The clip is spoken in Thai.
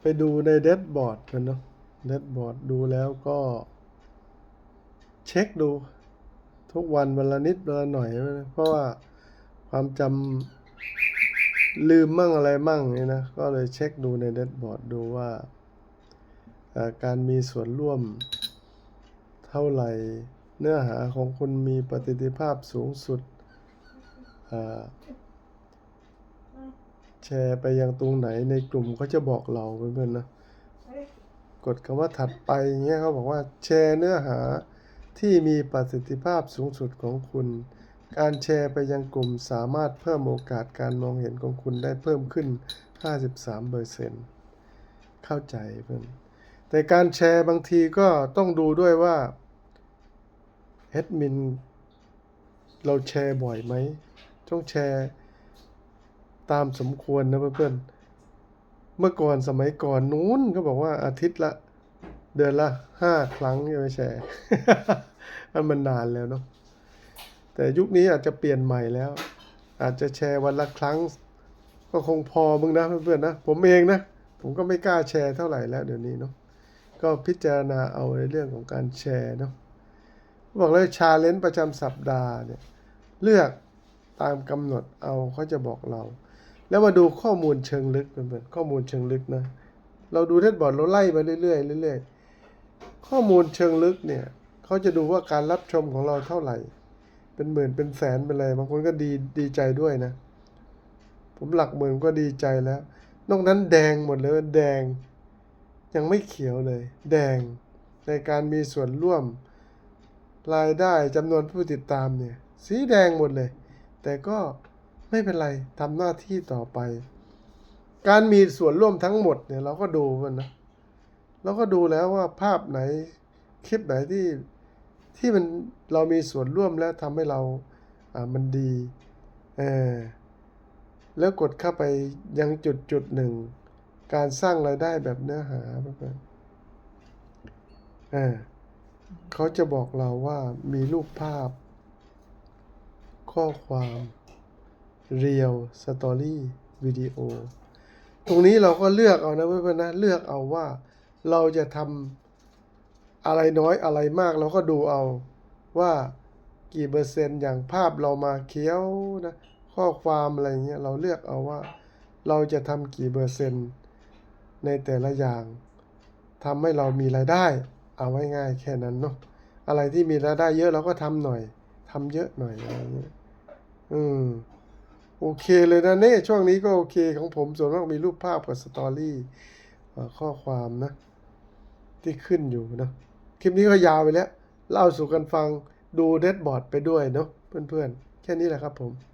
ไปดูในเดดบอร์ดกันเนาะเดดบอร์ดดูแล้วก็ เช็คดู ทุกวันวันละนิดวันละหน่อย เพราะว่าความจำลืมมั่งอะไรมั่งนี่นะ ก็เลยเช็คดูในเดดบอร์ดดูว่า การมีส่วนร่วมเท่าไหร่ เนื้อหาของคุณมีประสิทธิภาพสูงสุดอ่อ แชร์ไปยังตรงไหนในกลุ่มก็จะบอกเราเพื่อนๆนะ กดคำว่าถัดไปอย่างเงี้ยเขาบอกว่าแชร์เนื้อหาที่มีประสิทธิภาพสูงสุดของคุณ การแชร์ไปยังกลุ่มสามารถเพิ่มโอกาสการมองเห็นของคุณได้เพิ่มขึ้น 53เปอร์เซ็นต์เข้าใจเพื่อน แต่การแชร์บางทีก็ต้องดูด้วยว่าแอดมินเราแชร์บ่อยไหม ต้องแชร์ ตามสมควรนะเพื่อนๆ เมื่อก่อนสมัยก่อนนู้นก็บอกว่าอาทิตย์ละ เดือนละห้าครั้งจะไปแชร์อันมันนานแล้วเนาะ แต่ยุคนี้อาจจะเปลี่ยนใหม่แล้ว อาจจะแชร์วันละครั้ง ก็คงพอมึงนะเพื่อนๆนะ ผมเองนะ ผมก็ไม่กล้าแชร์เท่าไหร่แล้วเดี๋ยวนี้เนาะ ก็พิจารณาเอาในเรื่องของการแชร์เนาะ บอกเลยชาเลนจ์ประจำสัปดาห์เนี่ย เลือกตามกำหนดเอาเขาจะบอกเรา แล้วมาดูข้อมูลเชิงลึกเพื่อนๆข้อมูลเชิงลึกนะ เราดูเทสบอร์ดเราไล่ไปเรื่อยๆเรื่อยๆข้อมูลเชิงลึกเนี่ยเขาจะดูว่าการรับชมของเราเท่าไหร่ เป็นหมื่นเป็นแสนเป็นอะไรบางคนก็ดีดีใจด้วยนะ ผมหลักหมื่นก็ดีใจแล้ว นอกนั้นแดงหมดเลยแดง ยังไม่เขียวเลย แดงในการมีส่วนร่วมรายได้จำนวนผู้ติดตามเนี่ย สีแดงหมดเลย แต่ก็ ไม่เป็นไรทำหน้าที่ต่อไป การมีส่วนร่วมทั้งหมดเนี่ยเราก็ดูมันนะเราก็ดูแล้วว่าภาพไหนคลิปไหนที่ที่มันเรามีส่วนร่วมแล้วทำให้เราอ่ามันดีเออแล้วกดเข้าไปยังจุดจุดหนึ่ง การสร้างรายได้แบบเนื้อหาเพื่อนเออเขาจะบอกเราว่ามีรูปภาพ ข้อความ เรียวสตอรี่วิดีโอตรงนี้เราก็เลือกเอานะเพื่อนๆนะเลือกเอาว่าเราจะทำอะไรน้อยอะไรมาก เราก็ดูเอาว่ากี่เปอร์เซ็นต์อย่างภาพเรามาเคี้ยวนะข้อความอะไรเงี้ยเราเลือกเอาว่า เราจะทำกี่เปอร์เซ็นต์ ในแต่ละอย่างทำให้เรามีรายได้ เอาไว้ง่ายแค่นั้นเนาะอะไรที่มีรายได้เยอะเราก็ทำหน่อยทำเยอะหน่อยอะไรเงี้ยอืม โอเคเลยนะเน่ช่วงนี้ก็โอเคของผมส่วนมากมีรูปภาพกับสตอรี่ข้อความนะ ที่ขึ้นอยู่นะคลิปนี้ก็ยาวไปแล้ว เล่าสู่กันฟังดูเดดบอร์ดไปด้วยเนาะเพื่อนๆ แค่นี้แหละครับผม